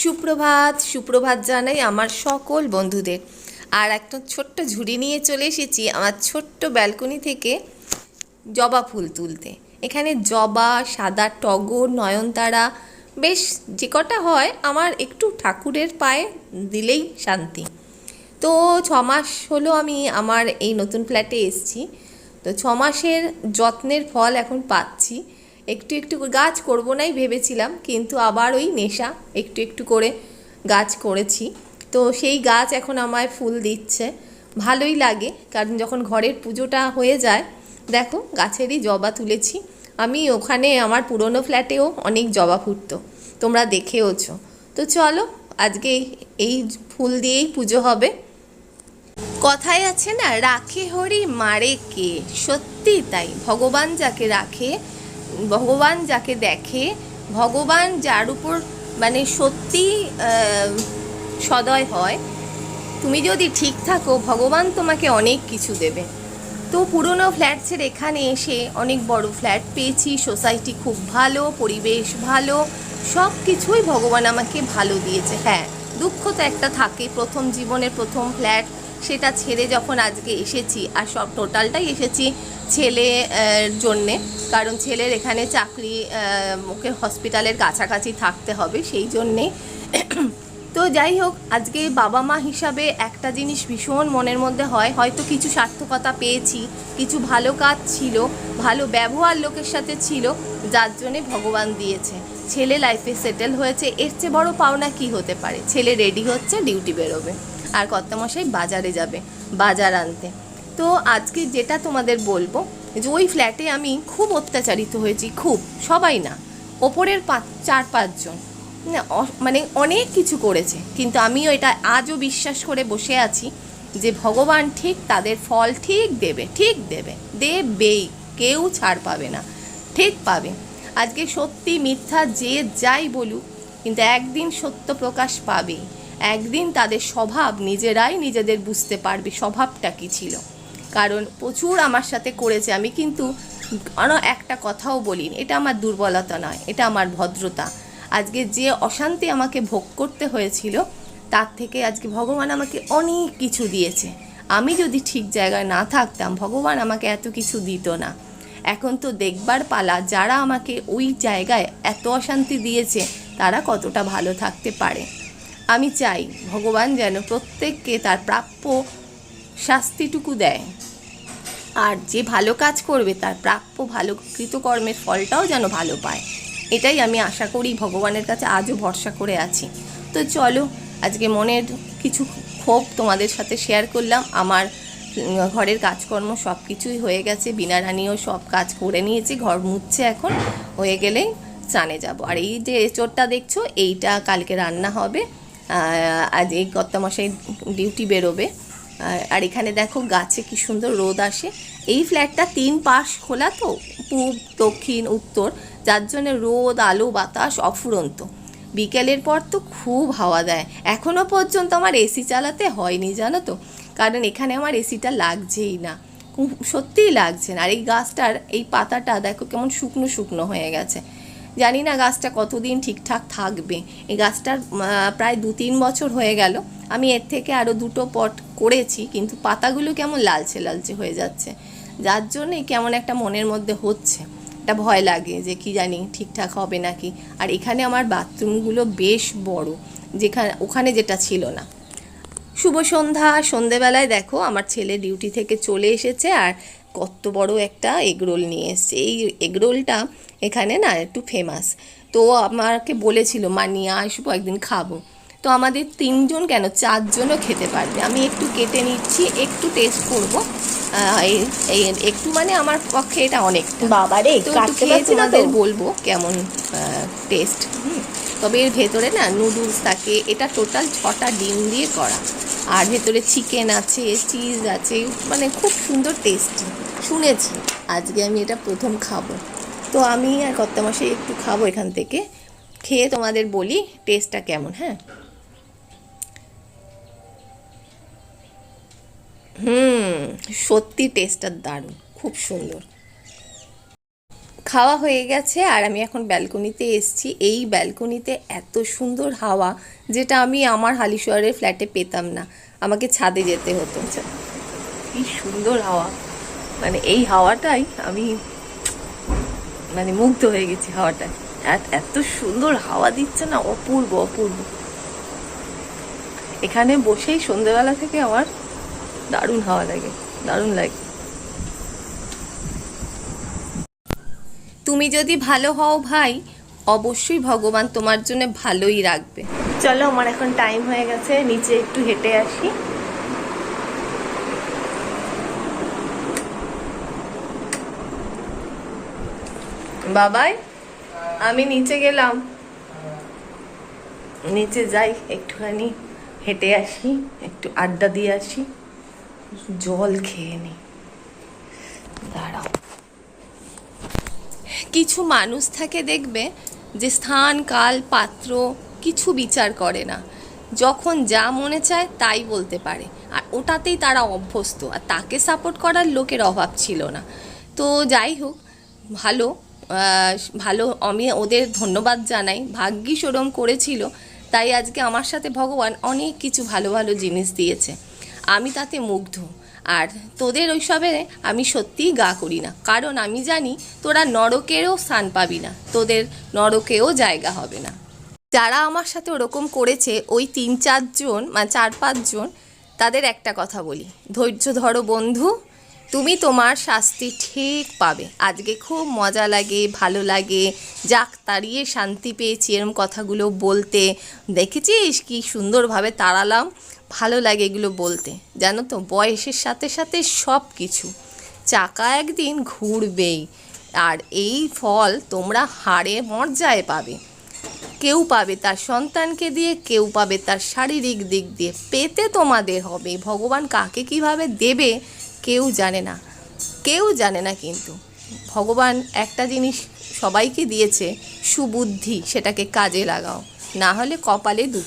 সুপ্রভাত সুপ্রভাত জানাই আমার সকল বন্ধুদের। আর একটা ছোট্ট ঝুড়ি নিয়ে চলে এসেছি আমার ছোট্ট ব্যালকনি থেকে জবা ফুল তুলতে। এখানে জবা, সাদা টগর, নয়নতারা, বেশ যে কটা হয় আমার একটু ঠাকুরের পায়ে দিলেই শান্তি। তো ছ মাস হলো আমি আমার এই নতুন ফ্ল্যাটে এসেছি। তো ছ মাসের যত্নের ফল এখন পাচ্ছি। একটু একটু গাছ করব নাই ভেবেছিলাম, কিন্তু আবার ওই নেশা, একটু একটু করে গাছ করেছি। তো সেই গাছ এখন আমায় ফুল দিচ্ছে। ভালোই লাগে, কারণ যখন ঘরের পুজোটা হয়ে যায়, দেখো গাছেরই জবা তুলেছি। আমি ওখানে আমার পুরনো ফ্ল্যাটেও অনেক জবা ফুটতো, তোমরা দেখেওছ। তো চলো, আজকে এই- ফুল দিয়েই পুজো হবে। কথায় আছে না, রাখে হরি মারে কে? সত্যি তাই, ভগবান যাকে রাখে ভগবান যাকে দেখে, ভগবান যার উপর মানে সত্যি সদয় হয়, তুমি যদি ঠিক থাকো, ভগবান তোমাকে অনেক কিছু দেবে। তো পুরনো ফ্ল্যাট ছেড়ে এখানে এসে অনেক বড় ফ্ল্যাট পেয়েছি, সোসাইটি খুব ভালো, পরিবেশ ভালো, সব কিছুই ভগবান আমাকে ভালো দিয়েছে। হ্যাঁ দুঃখ তো একটা থাকে, প্রথম জীবনের প্রথম ফ্ল্যাট সেটা ছেড়ে যখন আজকে এসেছি, আর সব টোটালটাই এসেছি ছেলে জন্যে, কারণ ছেলের এখানে চাকরি ওকে হসপিটালের কাছাকাছি থাকতে হবে সেই জন্যে। তো যাই হোক, আজকে বাবা মা হিসাবে একটা জিনিস ভীষণ মনের মধ্যে হয়। হয়তো কিছু সার্থকতা পেয়েছি, কিছু ভালো কাজ ছিল, ভালো ব্যবহার লোকের সাথে ছিল, যার জন্যে ভগবান দিয়েছে। ছেলে লাইফে সেটেল হয়েছে, এর চেয়ে বড় পাওনা কি হতে পারে? ছেলে রেডি হচ্ছে ডিউটি বেরোবে। আর কর্তামশাই বাজারে যাবে, বাজার আনতে। তো আজকে যেটা তোমাদের বলব, যে ওই ফ্ল্যাটে আমি খুব অত্যাচারিত হয়েছি, খুব, সবাই না, ওপরের পাঁচ, চার, পাঁচজন। মানে অনেক কিছু করেছে, কিন্তু আমিও এটা আজও বিশ্বাস করে বসে আছি যে ভগবান ঠিক তাদের ফল ঠিক দেবে ঠিক দেবে, দেবেই, কেউ ছাড় পাবে না, ঠিক পাবে। আজকে সত্যি মিথ্যা যে যাই বলুক, কিন্তু একদিন সত্য প্রকাশ পাবে একদিন তাদের স্বভাব নিজেরাই নিজেদের বুঝতে পারবে, স্বভাবটা কী ছিল। কারণ প্রচুর আমার সাথে করেছে, আমি কিন্তু কোনো একটা কথাও বলিনি, এটা আমার দুর্বলতা নয়, এটা আমার ভদ্রতা। আজকে যে অশান্তি আমাকে ভোগ করতে হয়েছিল, তার থেকে আজকে ভগবান আমাকে অনেক কিছু দিয়েছে। আমি যদি ঠিক জায়গায় না থাকতাম, ভগবান আমাকে এত কিছু দিত না। এখন তো দেখবার পালা, যারা আমাকে ওই জায়গায় এত অশান্তি দিয়েছে, তারা কতটা ভালো থাকতে পারে। আমি চাই ভগবান যেন প্রত্যেককে তার প্রাপ্য শাস্তিটুকু দেয়। আর যে ভালো কাজ করবে, তার প্রাপ্য ভালো কৃতকর্মের ফলটাও যেন ভালো পায়। এটাই আমি আশা করি ভগবানের কাছে আজও ভরসা করে আছি। তো চলো, আজকে মনের কিছু ক্ষোভ তোমাদের সাথে শেয়ার করলাম। আমার ঘরের কাজকর্ম সব কিছুই হয়ে গেছে। বিনা রানিও সব কাজ করে নিয়েছে। ঘর মুছছে এখন। হয়ে গেলেই স্নানে যাব। আর এই যে চোরটা দেখছ, এইটা কালকে রান্না হবে। আজ এই কর্তামশাই ডিউটি বেরোবে। আর- এখানে দেখো গাছে কি সুন্দর রোদ আসে। এই ফ্ল্যাটটা তিন পাশ খোলা তো, পূব, দক্ষিণ, উত্তর, যার জন্য রোদ, আলো, বাতাস অফুরন্ত। বিকেলের পর তো খুব হাওয়া দেয়। এখনও পর্যন্ত আমার এসি চালাতে হয়নি, জানো তো। কারণ এখানে আমার এসিটা লাগছেই না। সত্যিই লাগছে না। আর এই গাছটার এই পাতাটা দেখো কেমন শুকনো শুকনো হয়ে গেছে। জানি না গাছটা কতদিন ঠিকঠাক থাকবে। এই গাছটার প্রায় দু তিন বছর হয়ে গেল। আমি এর থেকে আরও দুটো পট করেছি, কিন্তু পাতাগুলো কেমন লালচে লালচে হয়ে যাচ্ছে। যার জন্যে কেমন একটা মনের মধ্যে হচ্ছে। একটা ভয় লাগে যে কি জানি ঠিকঠাক হবে নাকি। আর এখানে আমার বাথরুমগুলো বেশ বড়, যেখানে, ওখানে যেটা ছিল না। শুভ সন্ধ্যা, সন্ধেবেলায় দেখো আমার ছেলে ডিউটি থেকে চলে এসেছে, আর কত বড় একটা এগরোল নিয়ে এসছে। এই এগরোলটা এখানে না একটু ফেমাস তো আমাকে বলেছিল মা নিয়ে আসব একদিন খাব। তো আমাদের তিনজন কেন? চারজনও খেতে পারবে। আমি একটু কেটে নিচ্ছি একটু টেস্ট করব। একটু মানে আমার পক্ষে এটা অনেকটা। বাবারে তো একটু খেয়ে পারছি না তো? তোমাদের বলব কেমন টেস্ট তবে এর ভেতরে না নুডলস থাকে এটা টোটাল ছটা ডিম দিয়ে করা। আর ভেতরে চিকেন আছে চিজ আছে মানে খুব সুন্দর টেস্ট শুনেছি, আজকে আমি এটা প্রথম খাব। তো আমি আর কর্তামশাই একটু খাব এখান থেকে। খেয়ে তোমাদের বলি টেস্টটা কেমন হ্যাঁ? হুম, সত্যি টেস্টটা দারুণ, খুব সুন্দর। খাওয়া হয়ে গেছে আর আমি এখন ব্যালকনিতে এসেছি। এই ব্যালকনিতে এত সুন্দর হাওয়া, যেটা আমি আমার হালিশহরের ফ্ল্যাটে পেতাম না। আমাকে ছাদে যেতে হতো। কি সুন্দর হাওয়া। মানে এই হাওয়াটাই আমি মানে মুগ্ধ হয়ে গেছি হাওয়াটায়। এত- এত সুন্দর হাওয়া দিচ্ছে না অপূর্ব অপূর্ব। এখানে বসেই সন্ধ্যেবেলা থেকে আমার দারুণ হাওয়া লাগে দারুণ লাগে। তুমি যদি ভালো হও ভাই অবশ্যই ভগবান তোমার জন্য ভালোই রাখবে। চলো আমার এখন টাইম হয়ে গেছে নিচে একটু হেঁটে আসি। বাবাই, আমি নিচে গেলাম। নিচে যাই, একটুখানি হেঁটে আসি, একটু আড্ডা দিয়ে আসি, জল খেয়ে নি। দাঁড়াও। কিছু মানুষ থাকে দেখবে যে স্থান, কাল, পাত্র কিছু বিচার করে না। যখন যা মনে চায় তাই বলতে পারে। আর ওটাতেই তারা অভ্যস্ত। আর তাকে সাপোর্ট করার লোকের অভাব ছিল না। তো যাই হোক, ভালো। ভালো, আমি ওদের ধন্যবাদ জানাই। ভাগ্যিস ওরম করেছিল, তাই আজকে আমার সাথে ভগবান অনেক কিছু ভালো ভালো জিনিস দিয়েছে। আমি তাতে মুগ্ধ। আর তোদের ওইসবে আমি সত্যিই গা করি না। কারণ আমি জানি, তোরা নরকেরও স্থান পাবি না। তোদের নরকেও জায়গা হবে না। যারা আমার সাথে ওরকম করেছে, ওই তিন, চারজন মানে চার, পাঁচজন, তাদের একটা কথা বলি। ধৈর্য ধরো বন্ধু। তুমি তোমার শাস্তি ঠিক পাবে। আজকে খুব মজা লাগে, ভালো লাগে। যাক, তাড়িয়ে শান্তি পেয়েছি এরম কথাগুলো বলতে। দেখেছিস কি সুন্দরভাবে তাড়ালাম? ভালো লাগে এগুলো বলতে। জানো তো, বয়সের সাথে সাথে সব কিছু চাকা একদিন ঘুরবেই। আর এই ফল তোমরা হাড়ে মর্যায় পাবে। কেউ পাবে তার সন্তানকে দিয়ে, কেউ পাবে তার শারীরিক দিক দিয়ে। পেতে তোমাদের হবে। ভগবান কাকে কীভাবে দেবে কেউ জানে না। কেউ জানে না কিন্তু। ভগবান একটা জিনিস সবাইকে দিয়েছে, সুবুদ্ধি, সেটাকে কাজে লাগাও। না হলে কপালে দুঃখ।